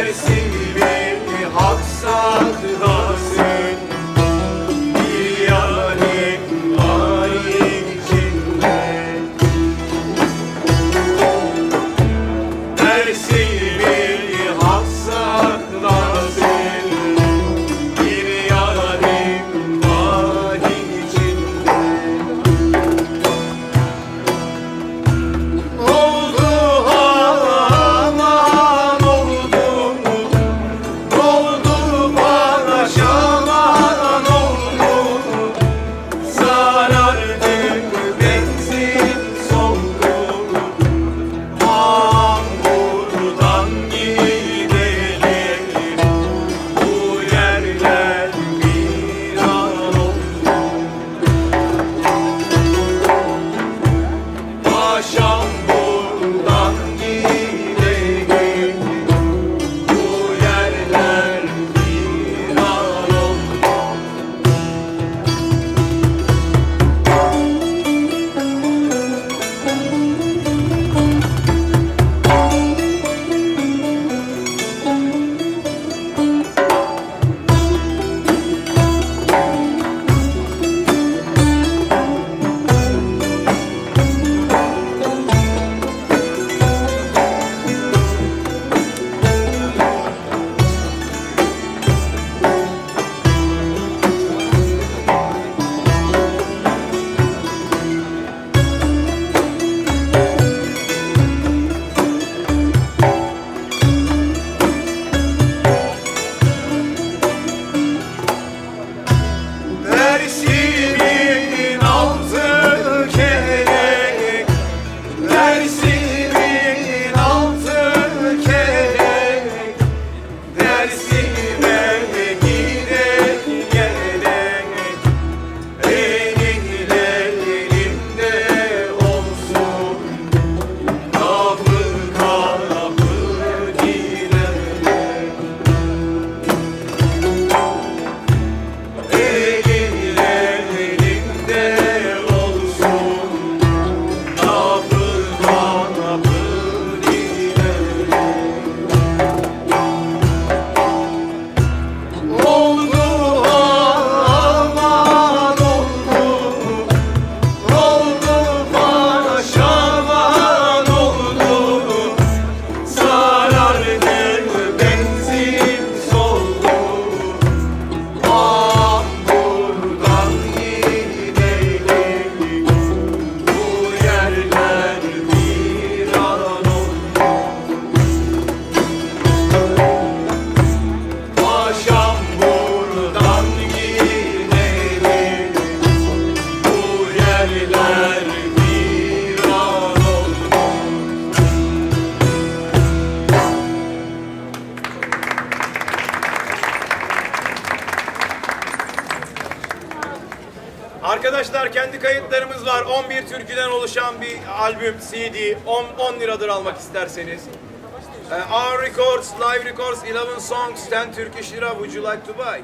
mercy. Arkadaşlar kendi kayıtlarımız var. 11 türküden oluşan bir albüm, CD. 10, 10 liradır almak isterseniz. Ee, Our Records, Live Records, 11 Songs, 10 Turkish Lira. Would you like to buy?